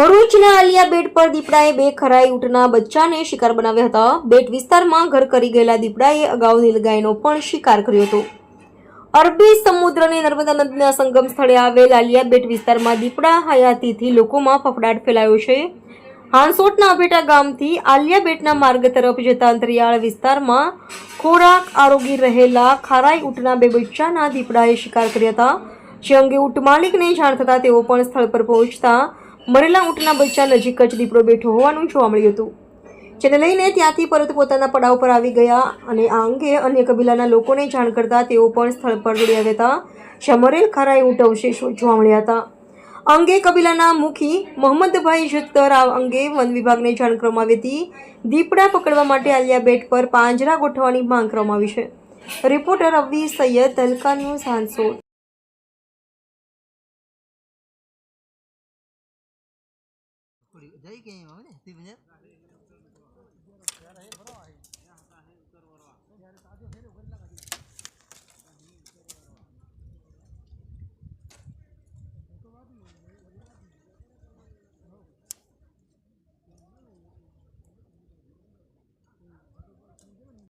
ભરૂચના આલિયા બેટ પર દીપડાએ બે ખરાઈ ઊંટના બચ્ચાને શિકાર બનાવ્યા હતા. બેટ વિસ્તારમાં ઘર કરી ગયેલા દીપડાએ અગાઉ નીલગાયનો પણ શિકાર કર્યો હતો. અરબી સમુદ્ર અને નર્મદા નદીના સંગમ સ્થળે આવેલ આલિયા બેટ વિસ્તારમાં દીપડા હયાતીથી લોકોમાં ફફડાટ ફેલાયો છે. હાંસોટના અભેટા ગામથી આલિયા બેટના માર્ગ તરફ જતા અંતરિયાળ વિસ્તારમાં ખોરાક આરોગી રહેલા ખારાઈ ઊંટના બે બચ્ચાના દીપડાએ શિકાર કર્યા હતા. જે અંગે ઊંટ માલિકને જાણ થતાં તેઓ પણ સ્થળ પર પહોંચતા મરેલા ઊંટના બચ્ચા નજીક જ દીપડો બેઠો હોવાનું જોવા મળ્યું હતું. જેને લઈને ત્યાંથી પરત પોતાના પડાવ પર આવી ગયા અને આ અંગે અન્ય કબીલાના લોકોને જાણ કરતા તેઓ પણ સ્થળ પર દોડી આવ્યા હતા, જ્યાં મરેલ ખરાઈ ઊંટ અવશેષો જોવા મળ્યા હતા. અંગે કબીલાના મુખી મોહમ્મદભાઈ જત્તર આ અંગે વન વિભાગને જાણ કરવામાં આવી હતી. દીપડા પકડવા માટે આલિયા બેટ પર પાંજરા ગોઠવવાની માંગ કરવામાં આવી છે. રિપોર્ટર અવી સૈયદ તલકા ન્યૂઝ 우리 너에게 마음에 들면